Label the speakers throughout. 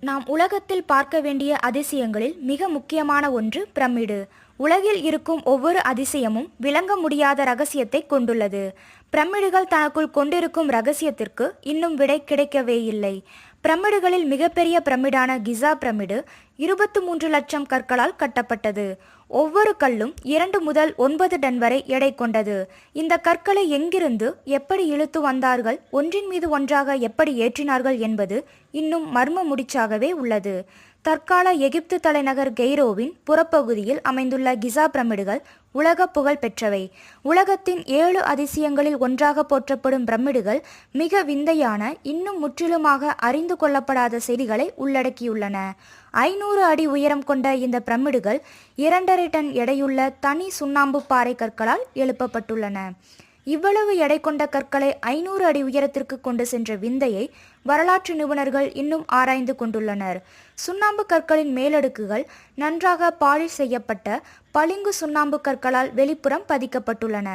Speaker 1: நாம் உலகத்தில் பார்க்க வேண்டிய அதிசயங்களில் மிக முக்கியமான ஒன்று பிரமிடு. உலகில் இருக்கும் ஒவ்வொரு அதிசயமும் விளங்க முடியாத ரகசியத்தை கொண்டுள்ளது. பிரமிடுகள் தனக்குள் கொண்டிருக்கும் ரகசியத்திற்கு இன்னும் விடை கிடைக்கவே இல்லை. பிரமிடுகளில் மிகப்பெரிய பிரமிடான கிசா பிரமிடு இருபத்து மூன்று லட்சம் கற்களால் கட்டப்பட்டது. ஒவ்வொரு கல்லும் இரண்டு முதல் ஒன்பது டன் வரை எடை கொண்டது. இந்த கற்களை எங்கிருந்து எப்படி இழுத்து வந்தார்கள் ஒன்றின் மீது ஒன்றாக எப்படி ஏற்றினார்கள் என்பது இன்னும் மர்ம முடிச்சாகவே உள்ளது. தற்கால எகிப்து தலைநகர் கெய்ரோவின் புறப்பகுதியில் அமைந்துள்ள கிசா பிரமிடுகள் உலக புகழ் பெற்றவை. உலகத்தின் ஏழு அதிசயங்களில் ஒன்றாக போற்றப்படும் பிரமிடுகள் மிக விந்தையான இன்னும் முற்றிலுமாக அறிந்து கொள்ளப்படாத செய்திகளை உள்ளடக்கியுள்ளன. ஐநூறு அடி உயரம் கொண்ட இந்த பிரமிடுகள் இரண்டரை டன் எடையுள்ள தனி சுண்ணாம்பு பாறை கற்களால் எழுப்பப்பட்டுள்ளன. இவ்வளவு எடை கொண்ட கற்களை ஐநூறு அடி உயரத்திற்கு கொண்டு சென்ற விந்தையை வரலாற்று நிபுணர்கள் இன்னும் ஆராய்ந்து கொண்டுள்ளனர். சுண்ணாம்பு கற்களின் மேலடுக்குகள் நன்றாக பாலிஷ் செய்யப்பட்ட பளிங்கு சுண்ணாம்பு கற்களால் வெளிப்புறம் பதிக்கப்பட்டுள்ளன.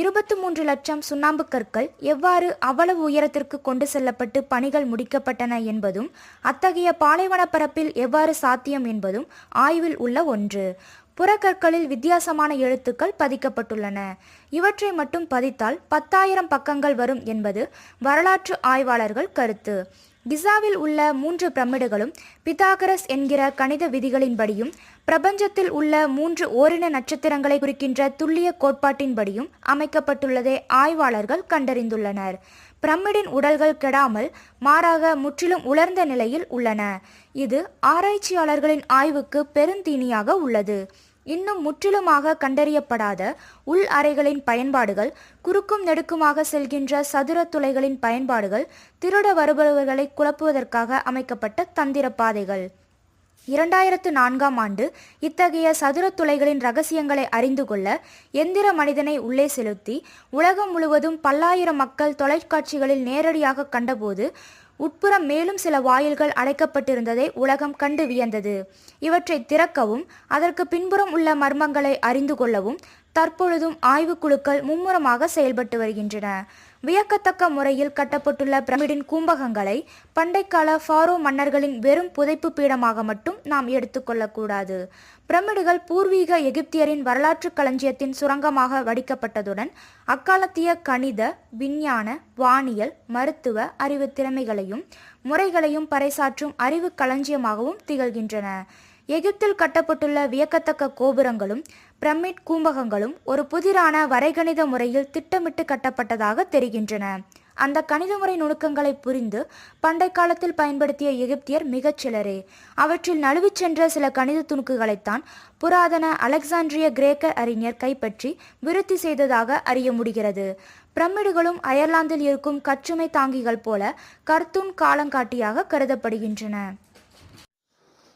Speaker 1: இருபத்து மூன்று லட்சம் சுண்ணாம்பு கற்கள் எவ்வாறு அவ்வளவு உயரத்திற்கு கொண்டு செல்லப்பட்டு பணிகள் முடிக்கப்பட்டன என்பதும் அத்தகைய பாலைவன பரப்பில் எவ்வாறு சாத்தியம் என்பதும் ஆய்வில் உள்ள ஒன்று. புறக்கற்களில் வித்தியாசமான எழுத்துக்கள் பதிக்கப்பட்டுள்ளன. இவற்றை மட்டும் பதித்தால் பத்தாயிரம் பக்கங்கள் வரும் என்பது வரலாற்று ஆய்வாளர்கள் கருத்து. கிசாவில் உள்ள மூன்று பிரமிடுகளும் பிதாகரஸ் என்கிற கணித விதிகளின்படியும் பிரபஞ்சத்தில் உள்ள மூன்று ஓரின நட்சத்திரங்களை குறிக்கின்ற துல்லிய கோட்பாட்டின்படியும் அமைக்கப்பட்டுள்ளதை ஆய்வாளர்கள் கண்டறிந்துள்ளனர். பிரமிடின் உடல்கள் கெடாமல் மாறாக முற்றிலும் உலர்ந்த நிலையில் உள்ளன. இது ஆராய்ச்சியாளர்களின் ஆய்வுக்கு பெருந்தீனியாக உள்ளது. இன்னும் முற்றிலுமாக கண்டறியப்படாத உள் அறைகளின் பயன்பாடுகள் குறுக்கும் நெடுக்குமாக செல்கின்ற சதுர துளைகளின் பயன்பாடுகள் திருட வருபவர்களை குழப்புவதற்காக அமைக்கப்பட்ட தந்திர பாதைகள். இரண்டாயிரத்து நான்காம் ஆண்டு இத்தகைய சதுர துளைகளின் ரகசியங்களை அறிந்து கொள்ள எந்திர மனிதனை உள்ளே செலுத்தி உலகம் முழுவதும் பல்லாயிரம் மக்கள் தொலைக்காட்சிகளில் நேரடியாக கண்டபோது உட்புறம் மேலும் சில வாயில்கள் அடைக்கப்பட்டிருந்ததை உலகம் கண்டு வியந்தது. இவற்றை திறக்கவும் அதற்கு பின்புறம் உள்ள மர்மங்களை அறிந்து கொள்ளவும் தற்பொழுதும் ஆய்வுக்குழுக்கள் மும்முரமாக செயல்பட்டு வருகின்றன. வியக்கத்தக்க முறையில் கட்டப்பட்டுள்ள பிரமிடின் கூம்பகங்களை பண்டைக்கால ஃபாரோ மன்னர்களின் வெறும் புதைப்பு பீடமாக மட்டும் நாம் எடுத்துக்கொள்ளக்கூடாது பிரமிடுகள் பூர்வீக எகிப்தியரின் வரலாற்று களஞ்சியத்தின் சுரங்கமாக வடிக்கப்பட்டதுடன் அக்காலத்திய கணித விஞ்ஞான வானியல் மருத்துவ அறிவு திறமைகளையும் முறைகளையும் பறைசாற்றும் அறிவு களஞ்சியமாகவும் திகழ்கின்றன. எகிப்தில் கட்டப்பட்டுள்ள வியக்கத்தக்க கோபுரங்களும் பிரமிட் கூம்பகங்களும் ஒரு புதிரான வரைகணித முறையில் திட்டமிட்டு கட்டப்பட்டதாக தெரிகின்றன. அந்த கணித முறை நுணுக்கங்களை புரிந்து பண்டை காலத்தில் பயன்படுத்திய எகிப்தியர் மிகச் சிலரே. அவற்றில் நழுவிச் சென்ற சில கணித துணுக்குகளைத்தான் புராதன அலெக்சாண்ட்ரிய கிரேக்க அறிஞர் கைப்பற்றி விருத்தி செய்ததாக அறிய முடிகிறது. பிரமிடுகளும் அயர்லாந்தில் இருக்கும் கச்சுமை தாங்கிகள் போல கர்த்தூன் காலங்காட்டியாக கருதப்படுகின்றன.